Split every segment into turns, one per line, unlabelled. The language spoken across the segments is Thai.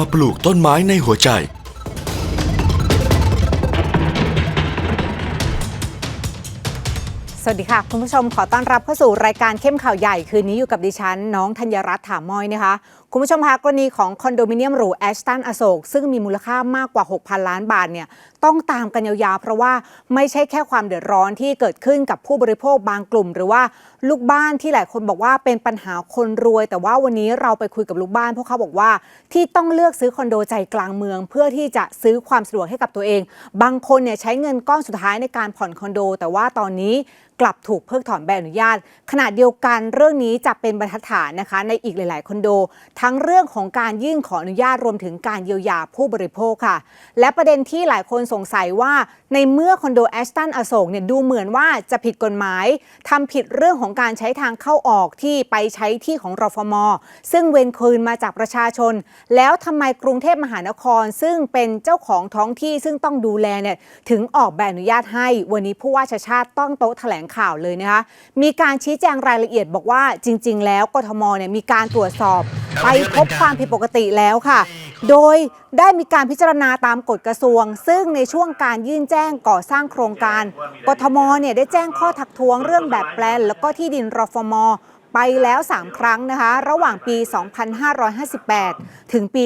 มาปลูกต้นไม้ในหัวใจ
สวัสดีค่ะ คุณผู้ชมขอต้อนรับเข้าสู่รายการเข้มข่าวใหญ่ คืนนี้อยู่กับดิฉัน น้องธัญรัตน์ถามมอยนะคะ คุณผู้ชมคะกรณีของคอนโดมิเนียมหรูแอชตันอโศกซึ่งมีมูลค่ามากกว่า 6,000 ล้านบาทเนี่ยต้องตามกันยาวๆ เพราะว่าไม่ใช่แค่ความเดือดร้อนที่เกิดขึ้นกับผู้บริโภคบางกลุ่ม หรือว่าลูกบ้านที่หลายคนบอกว่าเป็นปัญหาคนรวย แต่ว่าวันนี้เราไปคุยกับลูกบ้าน พวกเขาบอกว่าที่ต้องเลือกซื้อคอนโดใจกลางเมือง เพื่อที่จะซื้อความสะดวกให้กับตัวเอง บางคนเนี่ยใช้เงินก้อนสุดท้ายในการผ่อนคอนโด แต่ว่าตอนนี้ กลับถูกเพิกถอนใบอนุญาต ขณะเดียวกันเรื่องนี้จะเป็นบรรทัดฐานนะคะ ในอีกหลาย ๆ คอนโด ทั้งเรื่องของการยื่นขออนุญาตรวมถึงการเยียวยาผู้บริโภคค่ะ และประเด็นที่หลายคนสงสัยว่าในเมื่อคอนโดแอสตันอโศกเนี่ยดูเหมือนว่าจะผิดกฎหมายทำผิดเรื่องของการใช้ทางเข้าออกที่ไปใช้ที่ของรฟม ซึ่งเวนคืนมาจากประชาชน แล้วทำไมกรุงเทพมหานคร ซึ่งเป็นเจ้าของท้องที่ซึ่งต้องดูแลเนี่ยถึงออกใบอนุญาตให้วันนี้ผู้ว่าชาติชาติต้องโต๊ะแถลงข่าวเลยนะคะ มีการชี้แจงรายละเอียดบอกว่าจริง ๆ แล้วกทมเนี่ยมีการตรวจสอบไปพบความผิดปกติแล้วค่ะ โดยได้มีการพิจารณาตามกฎกระทรวง ซึ่งในช่วงการยื่นแจ้งก่อสร้างโครงการ กทมเนี่ยได้แจ้งข้อทักท้วงเรื่องแบบแปลน แล้วก็ที่ดินรฟมไปแล้ว 3 ครั้งนะคะ ระหว่างปี 2558 ถึงปี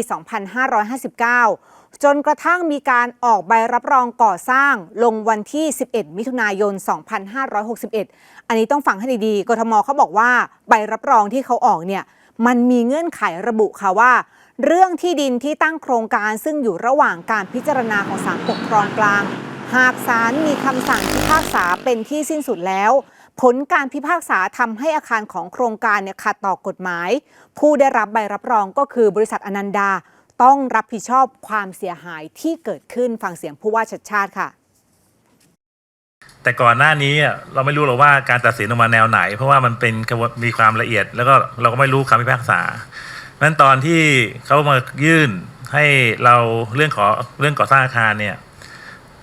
2559 จนกระทั่งมีการออกใบรับรองก่อสร้างลงวันที่ 11 มิถุนายน 2561 อันนี้ต้องฟังให้ดีๆ กทมเขาบอกว่าใบรับรองที่เขาออกเนี่ยมันมีเงื่อนไขระบุค่ะว่า เรื่องที่ดินที่ตั้งโครงการซึ่งอยู่ระหว่างการพิจารณาของศาลปกครองกลาง หากศาลมีคำสั่งพิพากษาเป็นที่สิ้นสุดแล้ว ผลการพิพากษาทำให้อาคารของโครงการเนี่ยขัดต่อกฎหมาย ผู้ได้รับใบรับรองก็คือบริษัทอนันดา ต้องรับผิดชอบความเสียหายที่เกิดขึ้นฟังเสียงผู้ว่าชัดชาติค่ะ
แต่ก่อนหน้านี้เราไม่รู้หรอกว่าการตัดสินออกมาแนวไหน เพราะว่ามันเป็นกระบวนมีความละเอียด แล้วก็เราก็ไม่รู้คำพิพากษานั้นตอนที่เขามายื่นให้เราเรื่องขอเรื่องก่อสร้างอาคารเนี่ย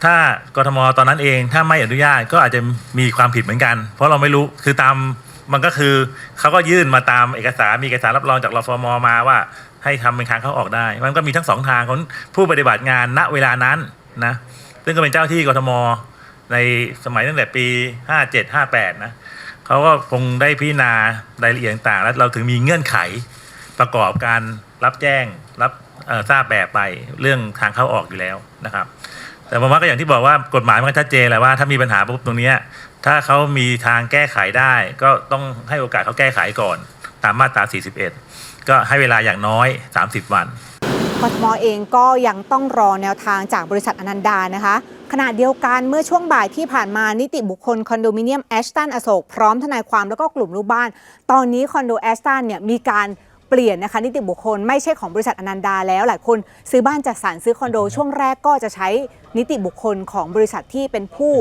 ถ้ากทมตอนนั้นเองถ้าไม่อนุญาตก็อาจจะมีความผิดเหมือนกัน เพราะเราไม่รู้คือตามมันก็คือเขาก็ยื่นมาตามเอกสารมีเอกสารรับรองจากรฟมมาว่า ให้ทำเป็นทางเข้าออกได้ มันก็มีทั้งสองทางของผู้ปฏิบัติงานณเวลานั้นนะซึ่งก็เป็นเจ้าที่กทมในสมัยตั้งแต่ปี 57 58 นะเขาก็คงได้พิจารณารายละเอียดต่างแล้วเราถึงมีเงื่อนไขประกอบการรับแจ้งรับทราบแบบไปเรื่องทางเข้าออกอยู่แล้วนะครับ แต่ผมว่าก็อย่างที่บอกว่ากฎหมายมันก็ชัดเจนแหละว่าถ้ามีปัญหาปุ๊บตรงนี้ถ้าเขามีทางแก้ไขได้ ก็ต้องให้โอกาสเขาแก้ไขก่อนตามมาตรา 41 ก็ให้เวลาอย่างน้อย 30 วัน
กทมเองก็ยังต้องรอแนวทางจากบริษัทอนันดานะคะขณะเดียวกันเมื่อช่วงบ่ายที่ผ่านมานิติบุคคลคอนโดมิเนียมแอชตันอโศกพร้อมทนายความแล้วก็กลุ่มลูกบ้าน ตอนนี้คอนโดแอชตันเนี่ยมีการ เปลี่ยนนะคะนิติบุคคลไม่ใช่ของบริษัทอนันดาแล้วหลายคนซื้อบ้านจัดสรรซื้อคอนโดช่วงแรกก็จะใช้นิติบุคคลของบริษัทที่เป็นผู้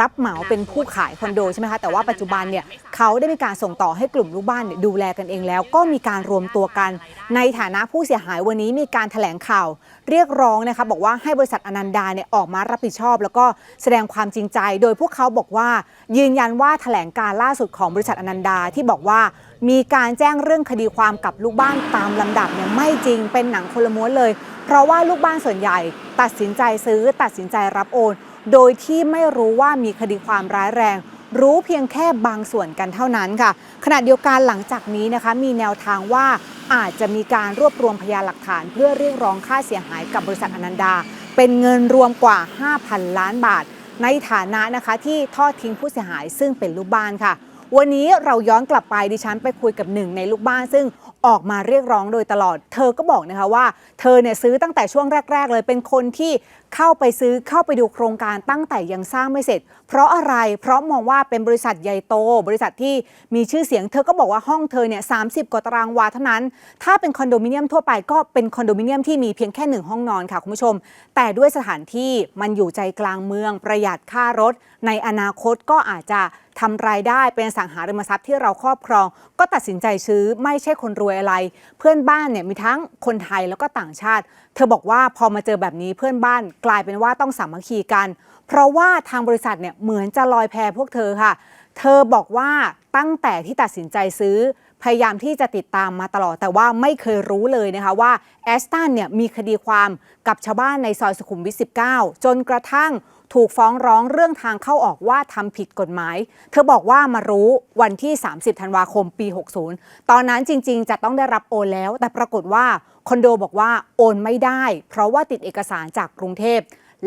รับเหมาเป็นผู้ขายคอนโดใช่ไหมคะแต่ว่าปัจจุบันเนี่ยเขาได้มีการส่งต่อให้กลุ่มลูกบ้านเนี่ยดูแลกันเองแล้ว ก็มีการรวมตัวกัน ในฐานะผู้เสียหายวันนี้มีการแถลงข่าว เรียกร้องนะคะบอกว่าให้บริษัทอนันดาเนี่ยออกมารับผิดชอบ แล้วก็แสดงความจริงใจ โดยพวกเขาบอกว่ายืนยันว่าแถลงการล่าสุดของบริษัทอนันดาที่บอกว่ามีการแจ้งเรื่องคดีความกับลูกบ้านตามลำดับเนี่ยไม่จริงเป็นหนังคนละม้วนเลย เพราะว่าลูกบ้านส่วนใหญ่ ตัดสินใจซื้อตัดสินใจรับโอน โดยที่ไม่รู้ว่ามีคดีความร้ายแรง รู้เพียงแค่บางส่วนกันเท่านั้นค่ะ ขณะเดียวกันหลังจากนี้นะคะ มีแนวทางว่าอาจจะมีการรวบรวมพยานหลักฐาน เพื่อเรียกร้องค่าเสียหายกับบริษัทอนันดา เป็นเงินรวมกว่า 5,000 ล้านบาท ในฐานะนะคะที่ทอดทิ้งผู้เสียหายซึ่งเป็นลูกบ้านค่ะ วันนี้เราย้อนกลับไปดิฉันไปคุยกับหนึ่งในลูกบ้าน ซึ่ง ออกมาเรียกร้องโดยตลอด เธอก็บอกนะคะว่า เธอเนี่ยซื้อตั้งแต่ช่วงแรก ๆ เลยเป็นคนที่เข้าไปซื้อเข้าไปดูโครงการตั้งแต่ยังสร้างไม่เสร็จ เพราะอะไรเพราะมองว่าเป็นบริษัทใหญ่โต บริษัทที่มีชื่อเสียง เธอก็บอกว่าห้องเธอเนี่ยสากว่าตารางวาเท่านั้น ถ้าเป็นคอนโดมิเนียมทั่วไปก็เป็นคอนโดมิเนียมที่มีเพียงแค่หนึ่งห้องนอนค่ะคุณผู้ชม แต่ด้วยสถานที่มันอยู่ใจกลางเมืองประหยัดค่ารถ ในอนาคตก็อาจจะทำรายได้เป็นสังหาริมทรัพย์ที่เราครอบครอง ก็ตัดสินใจซื้อไม่ใช่คนรวยอะไร เพื่อนบ้านเนี่ยมีทั้งคนไทยแล้วก็ต่างชาติ เธอบอกว่าพอมาเจอแบบนี้เพื่อนบ้านกลายเป็นว่าต้องสามัคคีกัน เพราะว่าทางบริษัทเนี่ยเหมือนจะลอยแพพวกเธอค่ะ เธอบอกว่าตั้งแต่ที่ตัดสินใจซื้อพพยายามที่จะติดตามมาตลอด แต่ว่าไม่เคยรู้เลยนะคะว่าแอสตันเนี่ยมีคดีความกับชาวบ้านในซอยสุขุมวิท19 จนกระทั่ง ถูกฟ้องร้องเรื่องทางเข้าออกว่าทำผิดกฎหมาย เธอบอกว่ามารู้วันที่ 30 ธันวาคมปี 60 ตอนนั้นจริง ๆ จะต้องได้รับโอนแล้ว แต่ปรากฏว่าคอนโดบอกว่าโอนไม่ได้ เพราะว่าติดเอกสารจากกรุงเทพ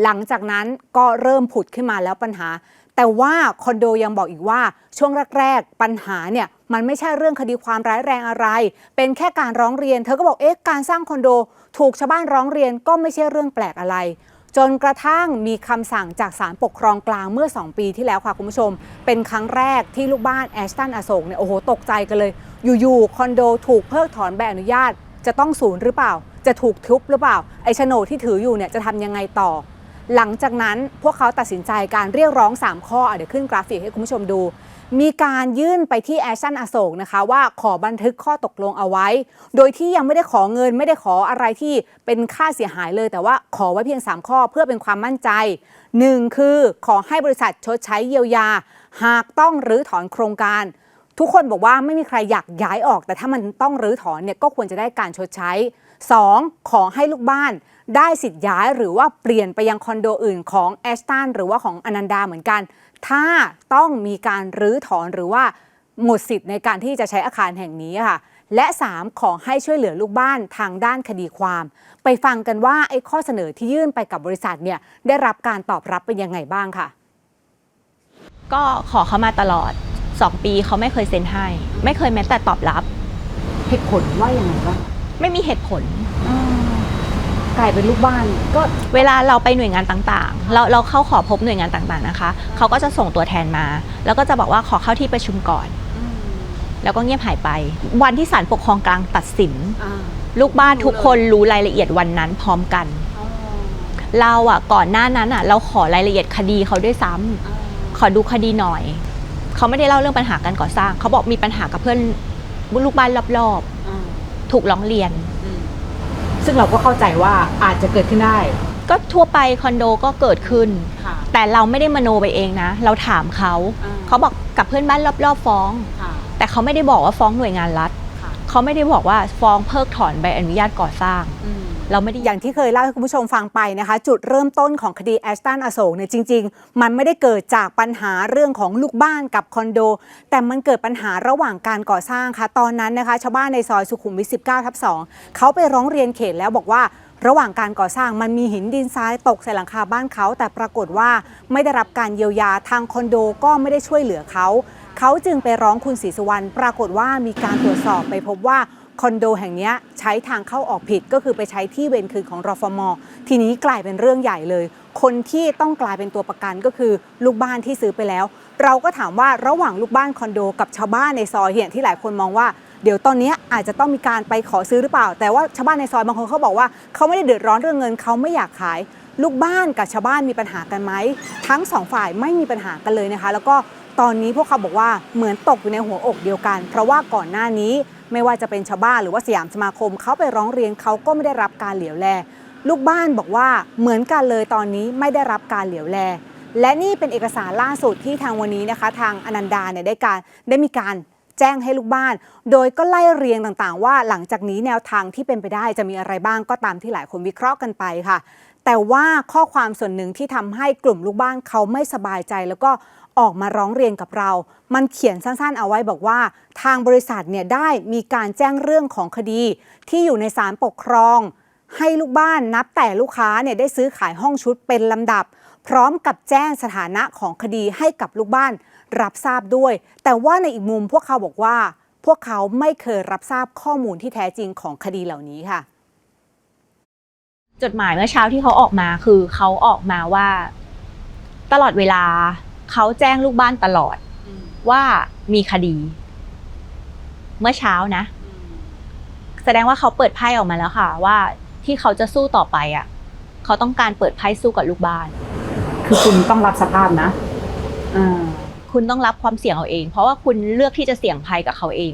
หลังจากนั้นก็เริ่มผุดขึ้นมาแล้วปัญหา แต่ว่าคอนโดยังบอกอีกว่าช่วงแรกๆปัญหาเนี่ยมันไม่ใช่เรื่องคดีความร้ายแรงอะไร เป็นแค่การร้องเรียน เธอก็บอกเอ๊ะการสร้างคอนโด ถูกชาวบ้านร้องเรียนก็ไม่ใช่เรื่องแปลกอะไร จนกระทั่งมีคำสั่งจากศาลปกครองกลางเมื่อ 2 ปีที่แล้วค่ะคุณผู้ชม เป็นครั้งแรกที่ลูกบ้านแอสตันอโศกเนี่ยโอ้โหตกใจกันเลย อยู่ ๆ คอนโดถูกเพิกถอนใบอนุญาต จะต้องศูนย์หรือเปล่า จะถูกทุบหรือเปล่า ไอ้โฉนดที่ถืออยู่เนี่ยจะทำยังไงต่อ หลังจากนั้นพวกเขาตัดสินใจการเรียกร้อง 3 ข้อเดี๋ยวขึ้นกราฟิกให้คุณผู้ชมดู มีการยื่นไปที่แอชชันอโศกนะคะว่าขอบันทึกข้อตกลงเอาไว้ โดยที่ยังไม่ได้ขอเงิน ไม่ได้ขออะไรที่เป็นค่าเสียหายเลย แต่ว่าขอไว้เพียง 3 ข้อเพื่อเป็นความมั่นใจ 1. คือขอให้บริษัทชดใช้เยียวยา หากต้องรื้อถอนโครงการ ทุกคนบอกว่าไม่มีใครอยากย้ายออก แต่ถ้ามันต้องรื้อถอนเนี่ยก็ควรจะได้การชดใช้ 2. ขอให้ลูกบ้านได้สิทธิ์ย้ายหรือว่าเปลี่ยนไปยังคอนโดอื่นของแอสตันหรือว่าของอนันดาเหมือนกัน ถ้าต้องมีการรื้อถอนหรือว่าหมดสิทธิ์ในการที่จะใช้อาคารแห่งนี้ค่ะ และ 3. ขอให้ช่วยเหลือลูกบ้านทางด้านคดีความ ไปฟังกันว่าไอ้ข้อเสนอที่ยื่นไปกับบริษัทเนี่ยได้รับการตอบรับเป็นยังไงบ้างค่ะ
ก็ขอเขามาตลอด 2 ปีเขาไม่เคยเซ็นให้ ไม่เคยแม้แต่ตอบรับ
เหตุผลว่ายังไงบ้าง
ไม่มีเหตุผล
กลายเป็นลูกบ้านก็
เวลาเราไปหน่วยงานต่างๆ เราเราเข้าขอพบหน่วยงานต่างๆนะคะ เขาก็จะส่งตัวแทนมา แล้วก็จะบอกว่าขอเข้าที่ประชุมก่อน แล้วก็เงียบหายไป วันที่ศาลปกครองกลางตัดสิน ลูกบ้านทุกคนรู้รายละเอียดวันนั้นพร้อมกัน เราอะก่อนหน้านั้นอะ เราขอรายละเอียดคดีเขาด้วยซ้ำขอดูคดีหน่อย เขาไม่ได้เล่าเรื่องปัญหาการก่อสร้าง เขาบอกมีปัญหากับเพื่อนลูกบ้านรอบๆ ถูกร้องเรียน
ซึ่งเราก็เข้าใจว่าอาจจะเกิดขึ้นได้
ก็ทั่วไปคอนโดก็เกิดขึ้น
ค่ะ
แต่เราไม่ได้มโนไปเองนะ เราถามเขา
อ่า
เขาบอกกับเพื่อนบ้านรอบๆฟ้อง
ค่ะ
แต่เขาไม่ได้บอกว่าฟ้องหน่วยงานรัฐ
ค่ะ
เขาไม่ได้บอกว่าฟ้องเพิกถอนใบอนุญาตก่อสร้าง เราไม่ได้
อย่างที่เคยเล่าให้คุณผู้ชมฟังไปนะคะ จุดเริ่มต้นของคดีแอสตันอโศกเนี่ยจริง ๆ มันไม่ได้เกิดจากปัญหาเรื่องของลูกบ้านกับคอนโด แต่มันเกิดปัญหาระหว่างการก่อสร้างค่ะ ตอนนั้นนะคะ ชาวบ้านในซอยสุขุมวิท 19ทับ2เขาไปร้องเรียนเขตแล้วบอกว่าระหว่างการก่อสร้างมันมีหินดินทรายตกใส่หลังคาบ้านเขา แต่ปรากฏว่าไม่ได้รับการเยียวยาทางคอนโดก็ไม่ได้ช่วยเหลือเขาเขาจึงไปร้องคุณศรีสุวรรณปรากฏว่ามีการตรวจสอบไปพบว่าคอนโดแห่งนี้ ใช้ทางเข้าออกผิดก็คือไปใช้ที่เวรคืนของรฟม ทีนี้กลายเป็นเรื่องใหญ่เลย คนที่ต้องกลายเป็นตัวประกันก็คือลูกบ้านที่ซื้อไปแล้ว เราก็ถามว่าระหว่างลูกบ้านคอนโดกับชาวบ้านในซอยเห็นที่หลายคนมองว่าเดี๋ยวตอนนี้อาจจะต้องมีการไปขอซื้อหรือเปล่า แต่ว่าชาวบ้านในซอยบางคนเขาบอกว่าเขาไม่ได้เดือดร้อนเรื่องเงินเขาไม่อยากขาย ลูกบ้านกับชาวบ้านมีปัญหากันไหมทั้งสองฝ่ายไม่มีปัญหากันเลยนะคะ แล้วก็ตอนนี้พวกเขาบอกว่าเหมือนตกอยู่ในหัวอกเดียวกัน เพราะว่าก่อนหน้านี้ ไม่ว่าจะเป็นชาวบ้านหรือว่าสยามสมาคมเขาไปร้องเรียนเขาก็ไม่ได้รับการเหลียวแล ลูกบ้านบอกว่าเหมือนกันเลยตอนนี้ไม่ได้รับการเหลียวแล และนี่เป็นเอกสารล่าสุดที่ทางวันนี้นะคะ ทางอนันดาเนี่ยได้การได้มีการแจ้งให้ลูกบ้าน โดยก็ไล่เรียงต่างๆ ว่าหลังจากนี้แนวทางที่เป็นไปได้จะมีอะไรบ้างก็ตามที่หลายคนวิเคราะห์กันไปค่ะ แต่ว่าข้อความส่วนหนึ่งที่ทำให้กลุ่มลูกบ้านเขาไม่สบายใจ แล้วก็ ออกมาร้องเรียนกับเรา มันเขียนสั้นๆ เอาไว้บอกว่า ทางบริษัทเนี่ยได้มีการแจ้งเรื่องของคดี ที่อยู่ในศาลปกครอง ให้ลูกบ้านนับแต่ลูกค้าเนี่ยได้ซื้อขายห้องชุดเป็นลำดับ พร้อมกับแจ้งสถานะของคดีให้กับลูกบ้านรับทราบด้วย แต่ว่าในอีกมุมพวกเขาบอกว่า พวกเขาไม่เคยรับทราบข้อมูลที่แท้จริงของคดีเหล่านี้ค่ะ
จดหมายเมื่อเช้าที่เขาออกมาคือเขาออกมาว่า ตลอดเวลา เขาแจ้งลูกบ้านตลอดว่ามีคดี เมื่อเช้านะ แสดงว่าเขาเปิดไพ่ออกมาแล้วค่ะ ว่าที่เขาจะสู้ต่อไปอะ เขาต้องการเปิดไพ่สู้กับลูกบ้าน
คือคุณต้องรับสภาพนะอ่า
คุณต้องรับความเสี่ยงเอาเอง เพราะว่าคุณเลือกที่จะเสี่ยงภัยกับเขาเอง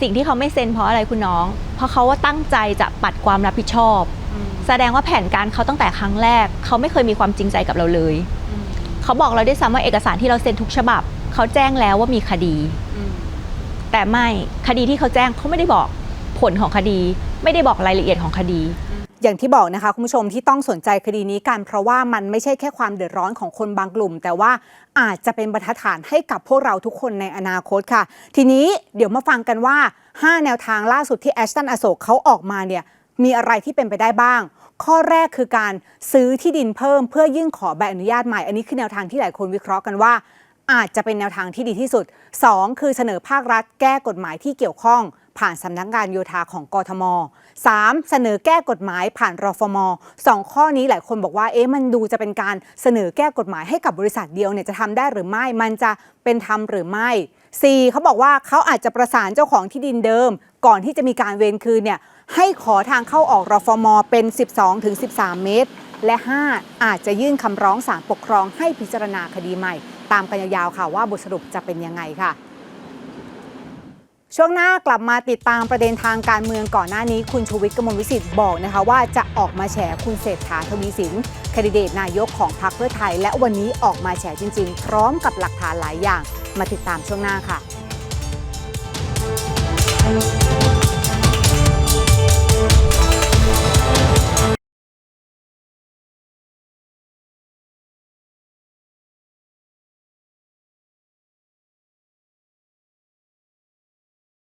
สิ่งที่เขาไม่เซ็นเพราะอะไรคุณน้อง เพราะเขาว่าตั้งใจจะปัดความรับผิดชอบ แสดงว่าแผนการเขาตั้งแต่ครั้งแรก เขาไม่เคยมีความจริงใจกับเราเลย เขาบอกเราได้วยซ้ำว่าเอกสารที่เราเซ็นทุกฉบับ เขาแจ้งแล้วว่ามีคดี แต่ไม่คดีที่เขาแจ้งเขาไม่ได้บอกผลของคดี ไม่ได้บอกรายละเอียดของคดี
อย่างที่บอกนะคะคุณผู้ชมที่ต้องสนใจคดีนี้กันเพราะว่ามันไม่ใช่แค่ความเดือดร้อนของคนบางกลุ่ม แต่ว่าอาจจะเป็นบรรทัดฐานให้กับพวกเราทุกคนในอนาคตค่ะ ทีนี้เดี๋ยวมาฟังกันว่า 5 แนวทางล่าสุดที่แอชตันอโศกเขาออกมาเนี่ยมีอะไรที่เป็นไปได้บ้าง ข้อแรกคือการซื้อที่ดินเพิ่มเพื่อยื่นขอใบอนุญาตใหม่ อันนี้คือแนวทางที่หลายคนวิเคราะห์กันว่า อาจจะเป็นแนวทางที่ดีที่สุด 2. คือเสนอภาครัฐแก้กฎหมายที่เกี่ยวข้อง ผ่านสำนักงานโยธาของกทม 3. เสนอแก้กฎหมายผ่านรฟมสองข้อนี้หลายคนบอกว่าเอ๊ะมันดูจะเป็นการเสนอแก้กฎหมายให้กับบริษัทเดียวเนี่ยจะทำได้หรือไม่มันจะเป็นธรรมหรือไม่ 4. เขาบอกว่าเขาอาจจะประสานเจ้าของที่ดินเดิม ก่อนที่จะมีการเวรคืนเนี่ยให้ขอทางเข้าออกรฟมเป็น 12-13 เมตร และ 5 อาจจะยื่นคำร้องศาลปกครองให้พิจารณาคดีใหม่ ตามกันยาวๆค่ะว่าบทสรุปจะเป็นยังไงค่ะ ช่วงหน้ากลับมาติดตามประเด็นทางการเมืองก่อนหน้านี้คุณชูวิทย์กมลวิสิทธิ์บอกนะคะว่าจะออกมาแฉคุณเศรษฐาทวีสินแคนดิเดตนายกของพรรคเพื่อไทย และวันนี้ออกมาแฉจริง ๆ พร้อมกับหลักฐานหลายอย่าง มาติดตามช่วงหน้าค่ะ Thank you.